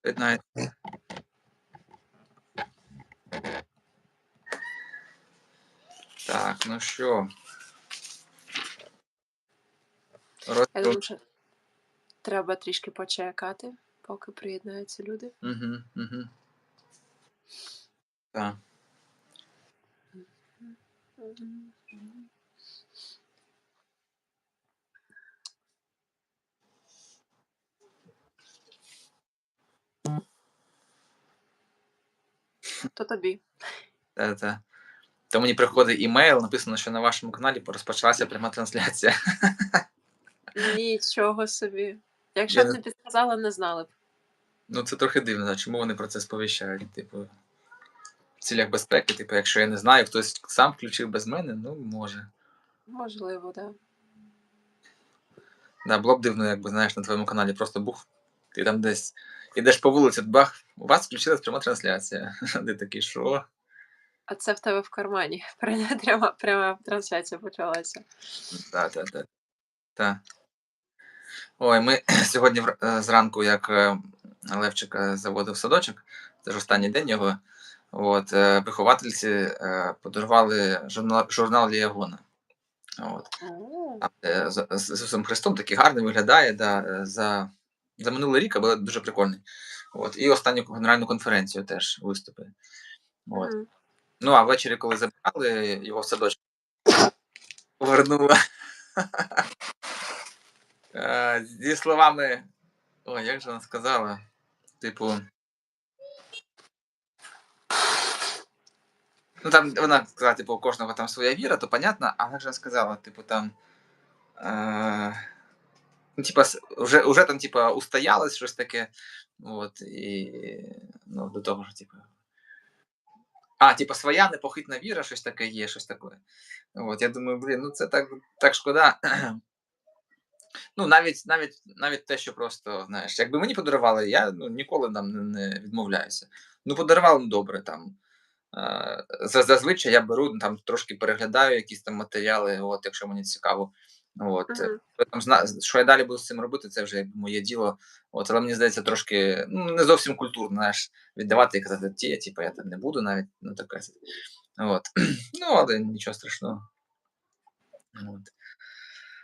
Приєднається. Так, ну що. Я думаю, що треба трішки почекати, поки приєднаються люди. Угу, угу. Так. То тобі. Та, та. То мені приходить імейл, написано, що на вашому каналі розпочалася пряма трансляція. Нічого собі. Якщо Я б не- не підказала, не знали б. Ну, це трохи дивно, чому вони про це сповіщають? Типу, в цілях безпеки, типу, якщо я не знаю, хтось сам включив без мене, ну може. Можливо, так. Да. Да, було б дивно, якби знаєш, на твоєму каналі просто був. Ти там десь ідеш по вулиці, бах, у вас включилась пряма трансляція. Ти такий, що? А це в тебе в кармані. Пряма, пряма, трансляція почалася. Так, так, так. Та. Ой, ми сьогодні е, зранку, як е, Левчика заводив в садочок, це ж останній день його. От, е, виховательці подарували журнал, журнал Ліагона. От. З, Ісусом Христом такий гарний виглядає. Да, за, за минулий рік, але дуже прикольний. От. І останню генеральну конференцію теж виступи. От. мгм. Ну, а ввечері, коли забрали його в садочок, повернула. Е, Зі словами. Ой, як же вона сказала? Типу. Ну, там вона сказала, типу, у кожного там своя віра, то понятно, а як же вона сказала, типу, там. Е, ну, типа, вже, вже там, типа, устоялось щось таке. От, і ну, до того ж, типу. А, типа, своя непохитна віра, щось таке є, щось таке. От, я думаю, блін, ну це так, так шкода. Ну, навіть, навіть, навіть те, що просто, знаєш, якби мені подарували, я ну, ніколи не, не відмовляюся. Ну, подарували ну, добре там. Е, Зазвичай я беру, ну, там трошки переглядаю якісь там матеріали, от, якщо мені цікаво. От, там, зна- що я далі буду з цим робити, це вже моє діло. От, але мені здається, трошки ну, не зовсім культурно, знаєш, віддавати і казати, ті, типу, я там не буду навіть, ну таке. От. Ну, але нічого страшного. От.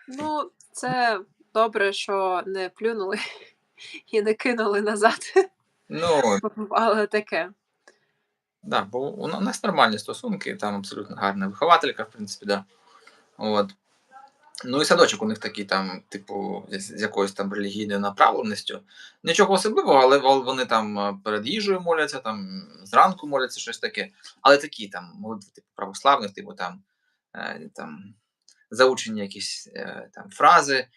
Ну, це добре, що не плюнули і не кинули назад. Ну, Але таке. Да, бо у у нас нормальні стосунки, там абсолютно гарна вихователька, в принципі, да. От. Ну і садочок у них такий там, типу, з якоюсь там релігійною направленістю. Нічого особливого, але вони там е, перед їжею моляться, там зранку моляться, щось таке. Але такі там молитви, типу, православних, типу там, е, там заучені якісь е, там фрази,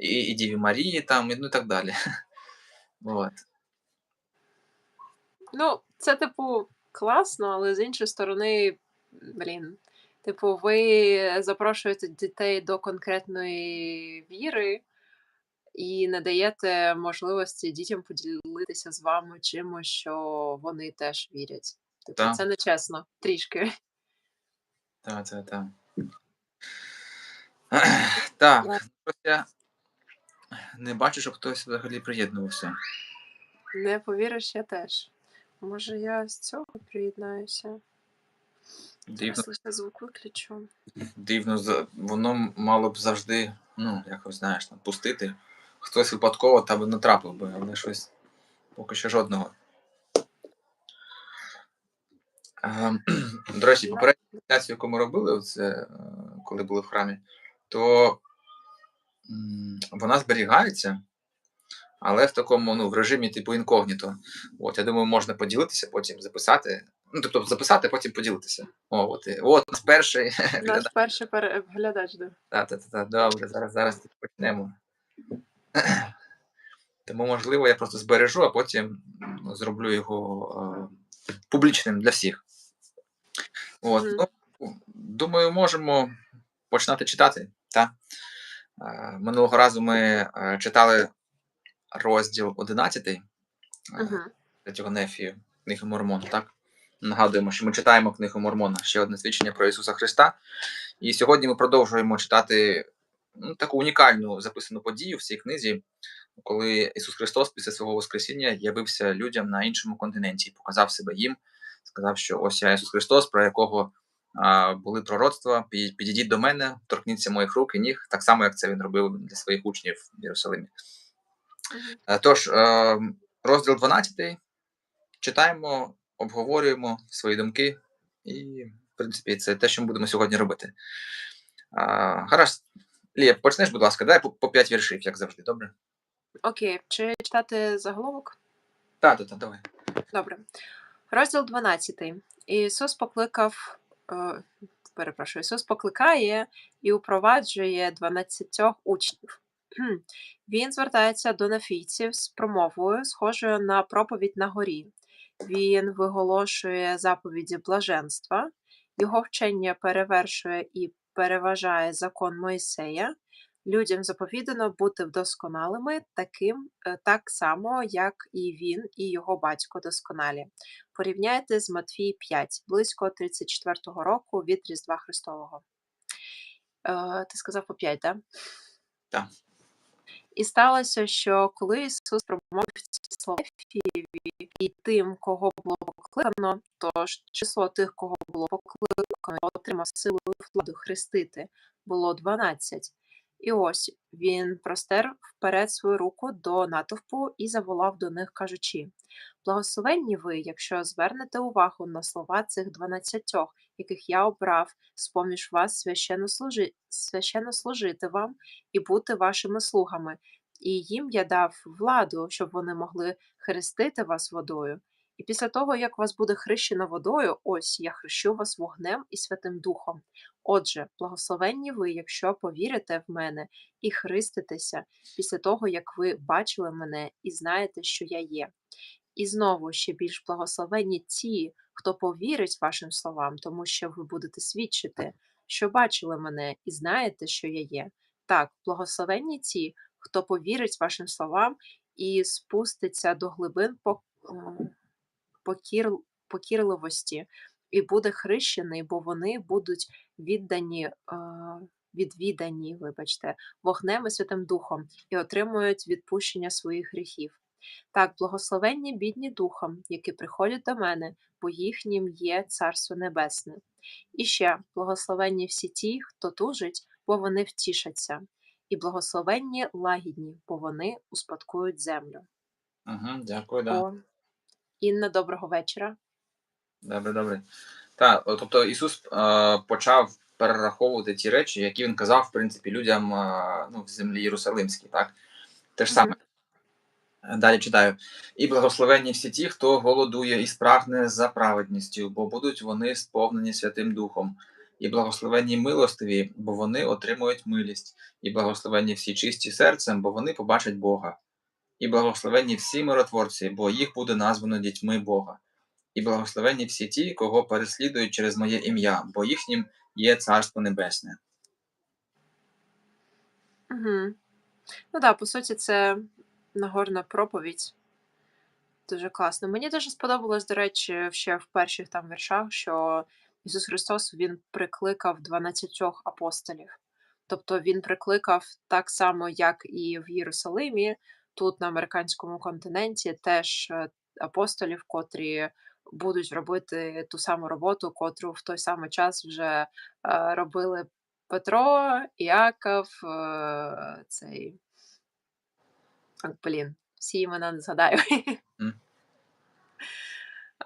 і, і Діві Марії, там, і, ну і так далі. От. Ну, це, типу, класно, але з іншої сторони, блін. Типу, ви запрошуєте дітей до конкретної віри і не даєте можливості дітям поділитися з вами чимось, що вони теж вірять. Типу, Так. це нечесно, трішки. Так, так, так. Так, я не бачу, щоб хтось взагалі приєднувався. Не повіриш, я теж. Може, я з цього приєднаюся. Дивно, лише звук виключу. дивно, воно мало б завжди, ну, якось знаєш, там, пустити. Хтось випадково там би натрапив би, але щось поки що жодного. Ем, До речі, попередню трансляцію, яку ми робили, оце, е, коли були в храмі, то вона зберігається, але в такому ну, в режимі типу інкогніто. От, я думаю, можна поділитися, потім записати. Ну, тобто записати, потім поділитися. О, от, от нас перший Наш перший переглядач, да. Так, так, так, добре, зараз, зараз почнемо. Тому, можливо, я просто збережу, а потім зроблю його е, публічним для всіх. От, Мгм. ну, думаю, можемо починати читати. Та? Е, минулого разу ми е, читали розділ 11 е, Угу. третього Нефію, книги Мормона, так? Нагадуємо, що ми читаємо книгу Мормона, ще одне свідчення про Ісуса Христа. І сьогодні ми продовжуємо читати ну, таку унікальну записану подію в цій книзі. коли Ісус Христос після свого Воскресіння явився людям на іншому континенті, показав себе їм, сказав, що ось я Ісус Христос, про якого а, були пророцтва, підійдіть до мене, торкніться моїх рук і ніг, так само, як це він робив для своїх учнів в Єрусалимі. Е, Тож, е, розділ 12 читаємо, обговорюємо свої думки, і, в принципі, це те, що ми будемо сьогодні робити. А, гаразд, Лія, почнеш, будь ласка, дай по, по 5 віршів, як завжди, добре? Окей, чи читати заголовок? Так, так, так, давай. Добре. Розділ 12. Ісус покликав, е, перепрошую, Ісус покликає і упроваджує 12 учнів. Він звертається до нафійців з промовою, схожою на проповідь на горі. Він виголошує заповіді блаженства, його вчення перевершує і переважає закон Мойсея. Людям заповідано бути вдосконалими, таким е, так само, як і він, і його батько досконалі. Порівняйте з Матфії 5, близько 34-го року від Різдва Христового. Е, ти сказав по 5, так? Так. І сталося, що коли Ісус промовив ці і тим, кого було покликано, тож число тих, кого було покликано, отримав силу владу хрестити, було 12. І ось він простер вперед свою руку до натовпу і заволав до них, кажучи: Благословенні ви, якщо звернете увагу на слова цих дванадцятьох, яких я обрав з-поміж вас священнослужи... священнослужити вам і бути вашими слугами, і їм я дав владу, щоб вони могли хрестити вас водою. І після того, як вас буде хрещено водою, ось я хрещу вас вогнем і Святим Духом. Отже, благословенні ви, якщо повірите в мене і христитеся після того, як ви бачили мене і знаєте, що я є. І знову ще більш благословенні ті, хто повірить вашим словам, тому що ви будете свідчити, що бачили мене і знаєте, що я є. Так, благословенні ті, хто повірить вашим словам і спуститься до глибин е, покір, покірливості і буде хрещений, бо вони будуть віддані, відвідані, вибачте, вогнем і Святим Духом і отримують відпущення своїх гріхів. Так, благословенні бідні духом, які приходять до мене, бо їхнім є Царство Небесне. І ще благословенні всі ті, хто тужить, бо вони втішаться, і благословенні лагідні, бо вони успадкують землю. Угу, дякую, да. О, Інна, доброго вечора. Добре, добре. Так, тобто Ісус е, почав перераховувати ті речі, які він казав, в принципі, людям е, ну, в землі Єрусалимській, так? Те ж саме. Далі читаю. І благословенні всі ті, хто голодує і спрагне за праведністю, бо будуть вони сповнені Святим Духом. І благословенні милостиві, бо вони отримують милість, і благословенні всі чисті серцем, бо вони побачать Бога. І благословенні всі миротворці, бо їх буде названо дітьми Бога. І благословенні всі ті, кого переслідують через моє ім'я, бо їхнім є Царство Небесне. Угу. Ну так, по суті, це Нагорна проповідь. Дуже класно. Мені дуже сподобалось, до речі, ще в перших там віршах, що Ісус Христос Він прикликав 12 апостолів. Тобто Він прикликав так само, як і в Єрусалимі, тут на американському континенті, теж е, апостолів, котрі будуть робити ту саму роботу, котру в той самий час вже е, робили Петро, Іаков, е, цей. Блін, всі імена не згадаю.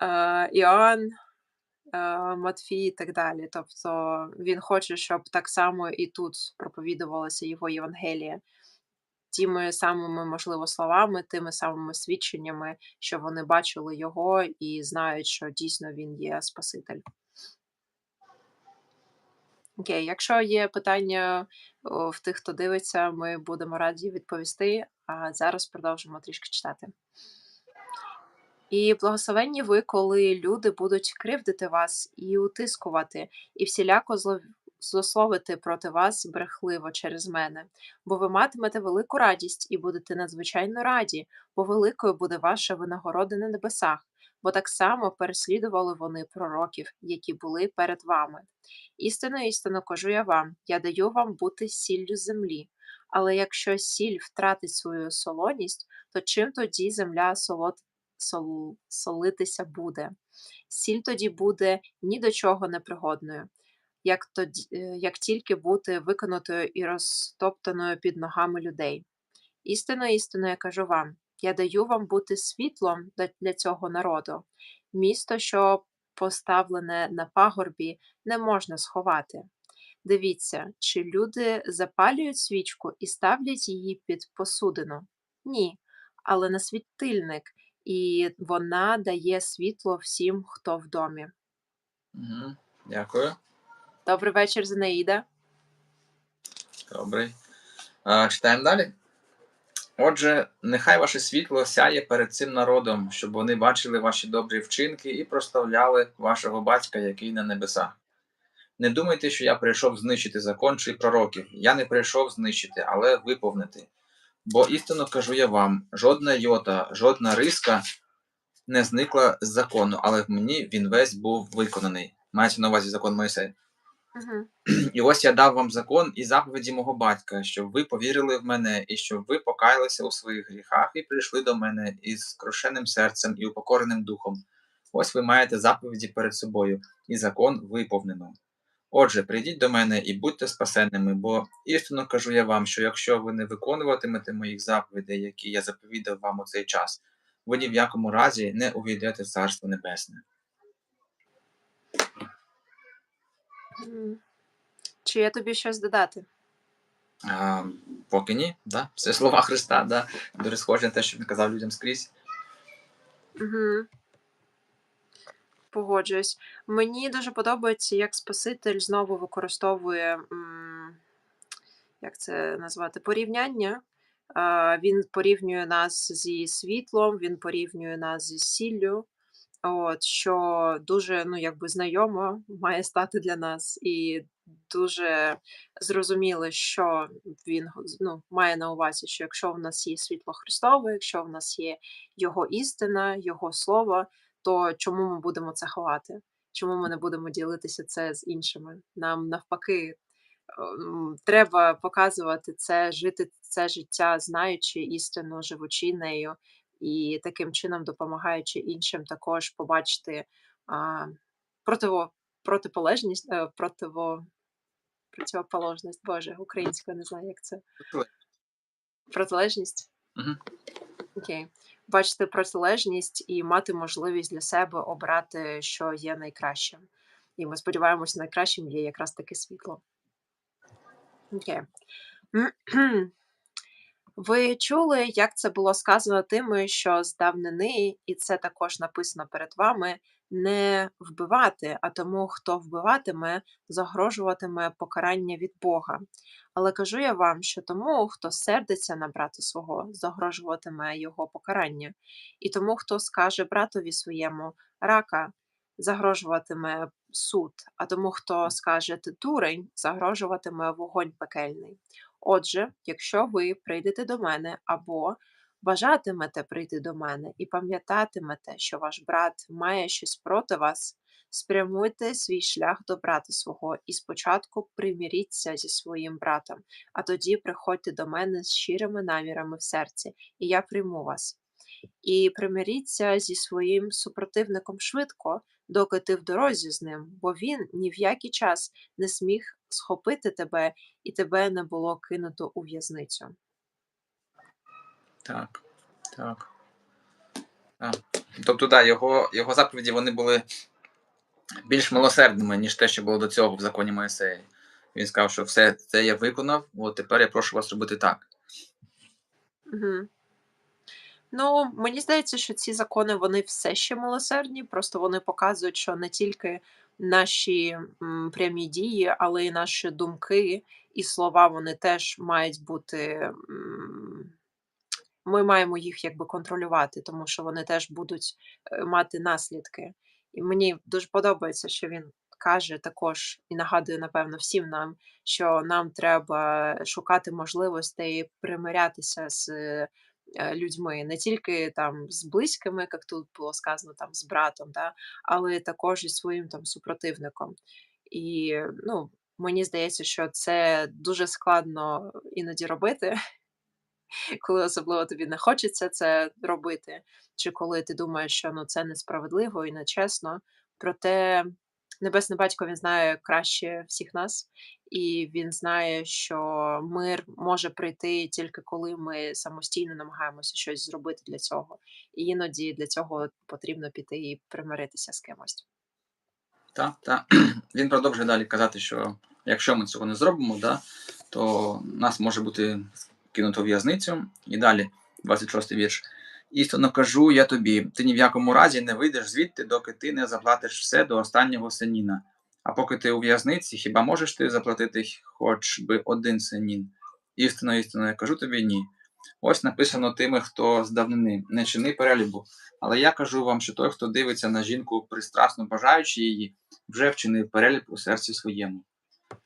Е, Іоанн, Матфій і так далі. Тобто він хоче, щоб так само і тут проповідувалося його Євангеліє. Тими самими, можливо, словами, тими самими свідченнями, що вони бачили його і знають, що дійсно він є Спаситель. Окей, якщо є питання в тих, хто дивиться, ми будемо раді відповісти. А зараз продовжимо трішки читати. І благословенні ви, коли люди будуть кривдити вас і утискувати, і всіляко злословити проти вас брехливо через мене, бо ви матимете велику радість і будете надзвичайно раді, бо великою буде ваша винагорода на небесах, бо так само переслідували вони пророків, які були перед вами. Істинно, істинно кажу я вам, я даю вам бути сіллю землі. Але якщо сіль втратить свою солоність, то чим тоді земля солод... сол... солитися буде? Сіль тоді буде ні до чого непригодною, як, тоді, е, як тільки бути виконатою і розтоптаною під ногами людей. Істинно, істинно, я кажу вам, я даю вам бути світлом для цього народу. Місто, що поставлене на пагорбі, не можна сховати. Дивіться, чи люди запалюють свічку і ставлять її під посудину? Ні, але на світильник, і вона дає світло всім, хто в домі. Дякую. Добрий вечір, Зинаїда. Добрий. А, читаємо далі. Отже, нехай ваше світло сяє перед цим народом, щоб вони бачили ваші добрі вчинки і прославляли вашого батька, який на небесах. Не думайте, що я прийшов знищити закон чи пророків. Я не прийшов знищити, але виповнити. Бо істинно кажу я вам: жодна йота, жодна риска не зникла з закону, але в мені він весь був виконаний. Мається на увазі закон Моїсея. Угу. І ось я дав вам закон і заповіді мого батька, щоб ви повірили в мене, і щоб ви покаялися у своїх гріхах і прийшли до мене із скрушеним серцем і упокореним духом. Ось ви маєте заповіді перед собою, і закон виповнено. Отже, прийдіть до мене і будьте спасенними, бо істинно кажу я вам, що якщо ви не виконуватимете моїх заповідей, які я заповідав вам у цей час, ви ні в якому разі не увійдете в Царство Небесне. М. Чи є тобі щось додати? А, поки ні, да? це слова Христа, да? дуже схоже на те, що він казав людям скрізь. Угу. Погоджуюсь. Мені дуже подобається, як Спаситель знову використовує, м, як це назвати, порівняння. А, Він порівнює нас зі світлом, він порівнює нас зі сіллю. От, що дуже, ну, якби знайомо має стати для нас, і дуже зрозуміло, що він ну, має на увазі, що якщо в нас є світло Христове, якщо в нас є Його істина, Його слово, то чому ми будемо це ховати? Чому ми не будемо ділитися це з іншими? Нам навпаки ем, треба показувати це, жити це життя, знаючи істину, живучи нею, і таким чином допомагаючи іншим також побачити а, противо, протиполежність, е, противо, противоположність, Боже, українською не знаю, як це. Протилежність. Мгм. Окей. Бачити протилежність і мати можливість для себе обрати, що є найкращим. І ми сподіваємося, найкращим є якраз таке світло. Окей. Ви чули, як це було сказано тими, що з давнини, і це також написано перед вами, не вбивати, а тому, хто вбиватиме, загрожуватиме покарання від Бога. Але кажу я вам, що тому, хто сердиться на брата свого, загрожуватиме його покарання, і тому, хто скаже братові своєму рака, загрожуватиме суд, а тому, хто скаже ти дурень, загрожуватиме вогонь пекельний. Отже, якщо ви прийдете до мене або бажатимете прийти до мене і пам'ятатимете, що ваш брат має щось проти вас, спрямуйте свій шлях до брата свого і спочатку приміріться зі своїм братом, а тоді приходьте до мене з щирими намірами в серці, і я прийму вас. І примиріться зі своїм супротивником швидко, доки ти в дорозі з ним, бо він ні в який час не сміг схопити тебе, і тебе не було кинуто у в'язницю. Так, так. так. Тобто, да, його, його заповіді вони були більш милосердними, ніж те, що було до цього в законі Моїсея. Він сказав, що все це я виконав, от тепер я прошу вас робити так. Угу. Ну, мені здається, що ці закони вони все ще милосердні, просто вони показують, що не тільки наші м, прямі дії, але й наші думки і слова вони теж мають бути. м, Ми маємо їх якби контролювати, тому що вони теж будуть е, мати наслідки. І мені дуже подобається, що він каже також і нагадує, напевно, всім нам, що нам треба шукати можливостей примирятися з людьми, не тільки там з близькими, як тут було сказано, там з братом, да, але також і своїм там супротивником. І ну, мені здається, що це дуже складно іноді робити, коли особливо тобі не хочеться це робити, чи коли ти думаєш, що ну це несправедливо і нечесно. Проте Небесний Батько він знає краще всіх нас, і він знає, що мир може прийти тільки коли ми самостійно намагаємося щось зробити для цього. І іноді для цього потрібно піти і примиритися з кимось. Так, так. Він продовжує далі казати, що якщо ми цього не зробимо, да, то нас може бути кинуто в'язницю. І далі, 26 вірш. Істинно кажу я тобі, ти ні в якому разі не вийдеш звідти, доки ти не заплатиш все до останнього сеніна. А поки ти у в'язниці, хіба можеш ти заплатити хоч би один сенін? Істинно, істинно, я кажу тобі ні. Ось написано тими, хто з давнини, не чини перелюбу. Але я кажу вам, що той, хто дивиться на жінку, пристрасно бажаючи її, вже вчинив перелюб у серці своєму.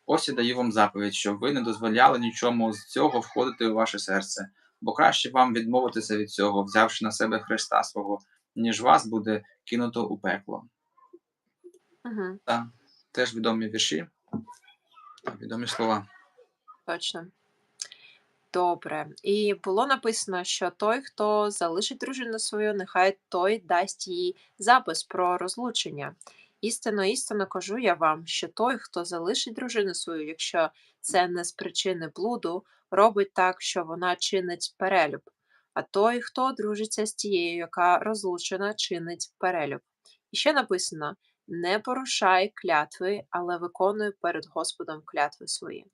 Ось я даю вам заповідь, щоб ви не дозволяли нічому з цього входити у ваше серце, бо краще вам відмовитися від цього, взявши на себе Христа свого, ніж вас буде кинуто у пекло. Угу, Так, теж відомі вірші, відомі слова. точно. Добре. І було написано, що той, хто залишить дружину свою, нехай той дасть їй запис про розлучення. Істинно, істинно кажу я вам, що той, хто залишить дружину свою, якщо це не з причини блуду, робить так, що вона чинить перелюб. А той, хто дружиться з тією, яка розлучена, чинить перелюб. І ще написано: не порушай клятви, але виконуй перед Господом клятви свої.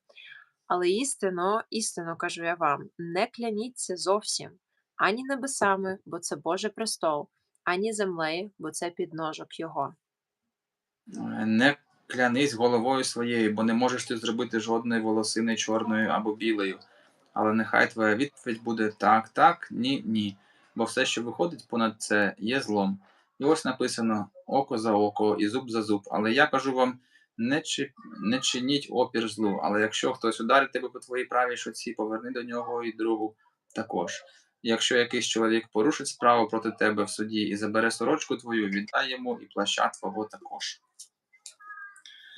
Але істинно, істинно кажу я вам, не кляніться зовсім ані небесами, бо це Божий престол, ані землею, бо це підножок його. Не клянись головою своєю, бо не можеш ти зробити жодної волосини чорною або білою. Але нехай твоя відповідь буде так, так, ні, ні. Бо все, що виходить понад це, є злом. І ось написано око за око і зуб за зуб. Але я кажу вам, не, чи, не чиніть опір злу. Але якщо хтось ударить тебе по твоїй правій шоці, поверни до нього і другу також. Якщо якийсь чоловік порушить справу проти тебе в суді і забере сорочку твою, віддай йому і плаща твого також.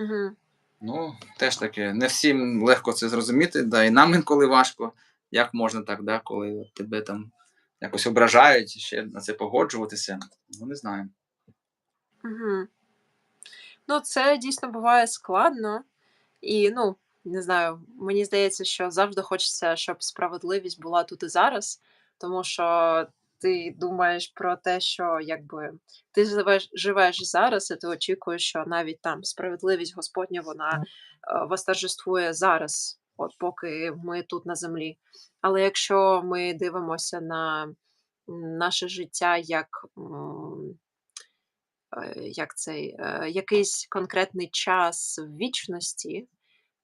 Угу. Ну, теж таке, не всім легко це зрозуміти, да і нам інколи важко. Як можна так, да, коли тебе там якось ображають, ще на це погоджуватися. Ну, не знаю. Угу. Ну, це дійсно буває складно. І, ну, не знаю, мені здається, що завжди хочеться, щоб справедливість була тут і зараз, тому що ти думаєш про те, що якби ти живеш, живеш зараз, і ти очікуєш, що навіть там справедливість Господня вона е, восторжествує зараз, от поки ми тут на землі. Але якщо ми дивимося на наше життя як. м, е, як цей, е, якийсь конкретний час в вічності,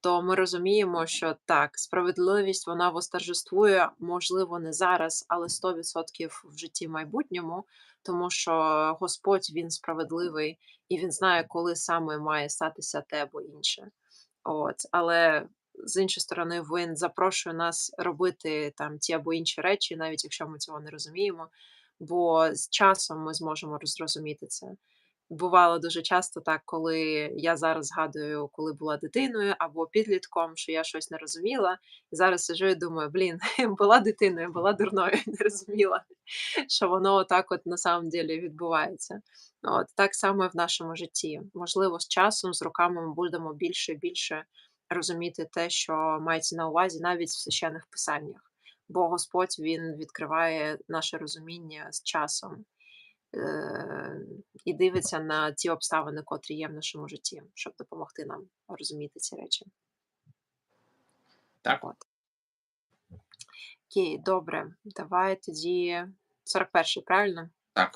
то ми розуміємо, що так, справедливість вона восторжествує, можливо, не зараз, але 100% в житті майбутньому, тому що Господь він справедливий і він знає, коли саме має статися те або інше. От, але з іншої сторони, він запрошує нас робити там ті або інші речі, навіть якщо ми цього не розуміємо, бо з часом ми зможемо зрозуміти це. Бувало дуже часто так, коли я зараз згадую, коли була дитиною або підлітком, що я щось не розуміла, і зараз сиджу і думаю: блін, була дитиною, була дурною, не розуміла, що воно отак от на самом ділі відбувається. От так само і в нашому житті. Можливо, з часом, з роками ми будемо більше і більше розуміти те, що мається на увазі навіть в священних писаннях. Бо Господь він відкриває наше розуміння з часом і дивиться на ті обставини, котрі є в нашому житті, щоб допомогти нам розуміти ці речі. Так? От. Окей, добре. Давай тоді 41-й, правильно? Так.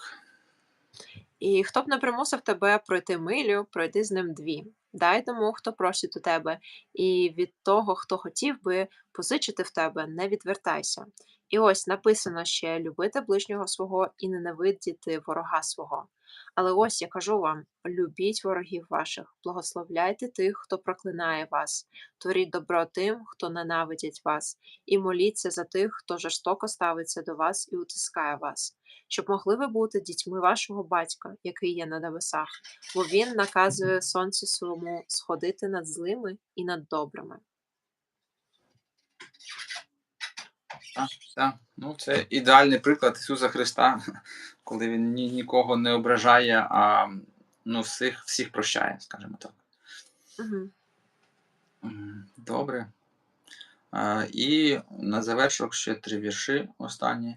І хто б не примусив тебе пройти милю, пройди з ним дві. Дай тому, хто просить у тебе, і від того, хто хотів би позичити в тебе, не відвертайся. І ось написано ще любити ближнього свого і ненавидіти ворога свого. Але ось я кажу вам: любіть ворогів ваших, благословляйте тих, хто проклинає вас, творіть добро тим, хто ненавидять вас, і моліться за тих, хто жорстоко ставиться до вас і утискає вас щоб могли ви бути дітьми вашого батька, який є на небесах, бо він наказує сонцю своєму сходити над злими і над добрими. Так, так. Ну, це ідеальний приклад Ісуса Христа, коли він ні, нікого не ображає, а ну, всіх, всіх прощає, скажімо так. Угу. Добре. А, І на завершок ще три вірші останні.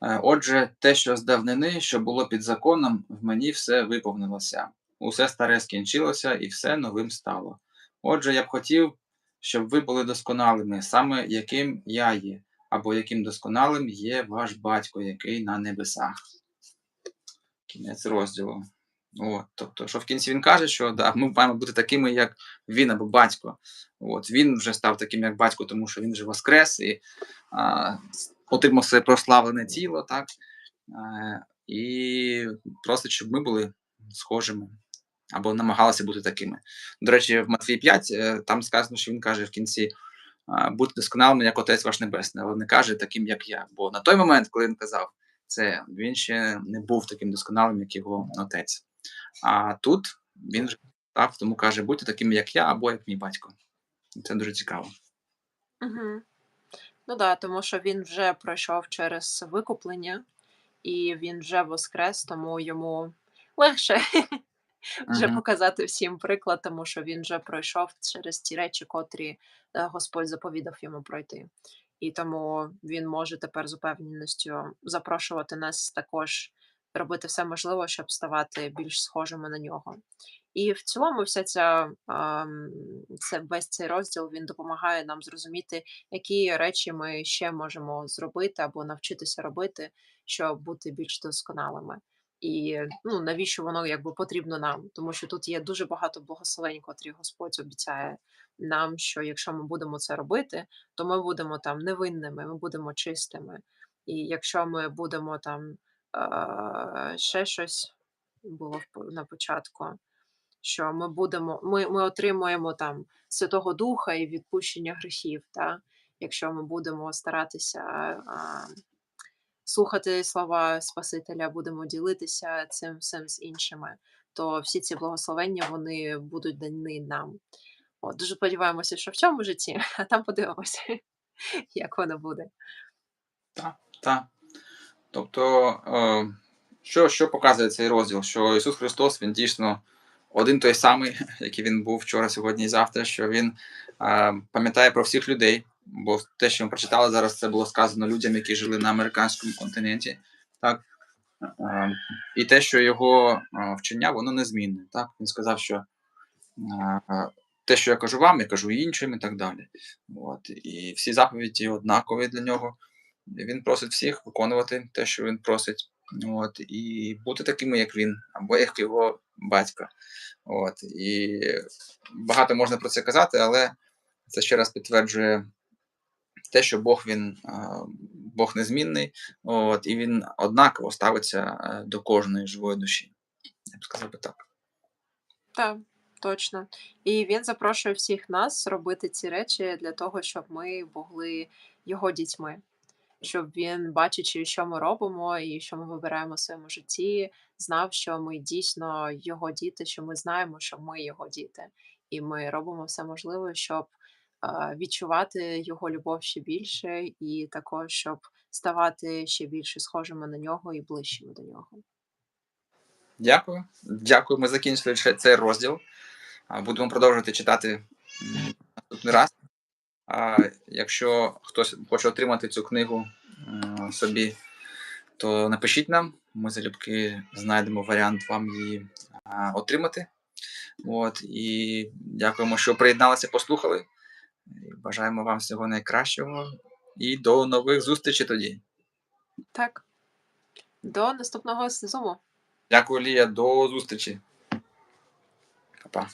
Отже, те, що з давнини, що було під законом, в мені все виповнилося. Усе старе скінчилося, і все новим стало. Отже, я б хотів, щоб ви були досконалими, саме яким я є, або яким досконалим є ваш батько, який на небесах. Кінець розділу. От, тобто, що в кінці він каже, що да, ми маємо бути такими, як він або батько. От, він вже став таким, як батько, тому що він вже воскрес і а, отримав своє прославлене тіло, так? Е, і просить, щоб ми були схожими або намагалися бути такими. До речі, в Матвії 5 е, там сказано, що він каже в кінці: а, будьте досконалими, як Отець ваш Небесний, але не каже таким, як я. Бо на той момент, коли він казав це, він ще не був таким досконалим, як його отець. А тут він вже став, тому каже, будьте такими, як я, або як мій батько. Це дуже цікаво. Угу. Ну да, тому що він вже пройшов через викуплення, і він вже воскрес, тому йому легше вже показати всім приклад, тому що він вже пройшов через ті речі, котрі е, Господь заповідав йому пройти. І тому він може тепер з упевненістю запрошувати нас також робити все можливе, щоб ставати більш схожими на нього. І в цілому, вся ця це весь цей розділ він допомагає нам зрозуміти, які речі ми ще можемо зробити або навчитися робити, щоб бути більш досконалими. І ну навіщо воно якби потрібно нам? Тому що тут є дуже багато благословень, котрі Господь обіцяє нам, що якщо ми будемо це робити, то ми будемо там невинними, ми будемо чистими. І якщо ми будемо там е, ще щось було на початку, що ми будемо, ми, ми отримуємо там Святого Духа і відпущення гріхів, та? якщо ми будемо старатися а, слухати слова Спасителя, будемо ділитися цим всім з іншими, то всі ці благословення вони будуть дані нам. От, дуже сподіваємося, що в цьому житті, а там подивимося, як воно буде. Так, так. Тобто, е, що, що показує цей розділ? Що Ісус Христос Він дійсно один той самий, який він був вчора, сьогодні і завтра, що Він е, пам'ятає про всіх людей, бо те, що ми прочитали зараз, це було сказано людям, які жили на американському континенті. Так? Е, і те, що його е, вчення, воно незмінне. Так? Він сказав, що е, те, що я кажу вам, я кажу іншим, і так далі. От. І всі заповіді однакові для нього. Він просить всіх виконувати те, що він просить, от, і бути такими, як він, або як його батько. От, і багато можна про це казати, але це ще раз підтверджує те, що Бог він Бог незмінний, от, і він однаково ставиться е, до кожної живої душі. Я б сказав би так. Так, точно. І він запрошує всіх нас робити ці речі для того, щоб ми були його дітьми. Щоб він, бачачи, що ми робимо і що ми вибираємо в своєму житті, знав, що ми дійсно його діти, що ми знаємо, що ми його діти, і ми робимо все можливе, щоб е, відчувати його любов ще більше, і також щоб ставати ще більше схожими на нього і ближчими до нього. Дякую. Дякую. Ми закінчили цей розділ. Будемо продовжувати читати наступний раз. Якщо хтось хоче отримати цю книгу собі, то напишіть нам. Ми залюбки знайдемо варіант вам її отримати. От, і дякуємо, що приєдналися, послухали. Бажаємо вам всього найкращого. І до нових зустрічей тоді. Так, до наступного сезону. Дякую, Лія, до зустрічі. Па-па.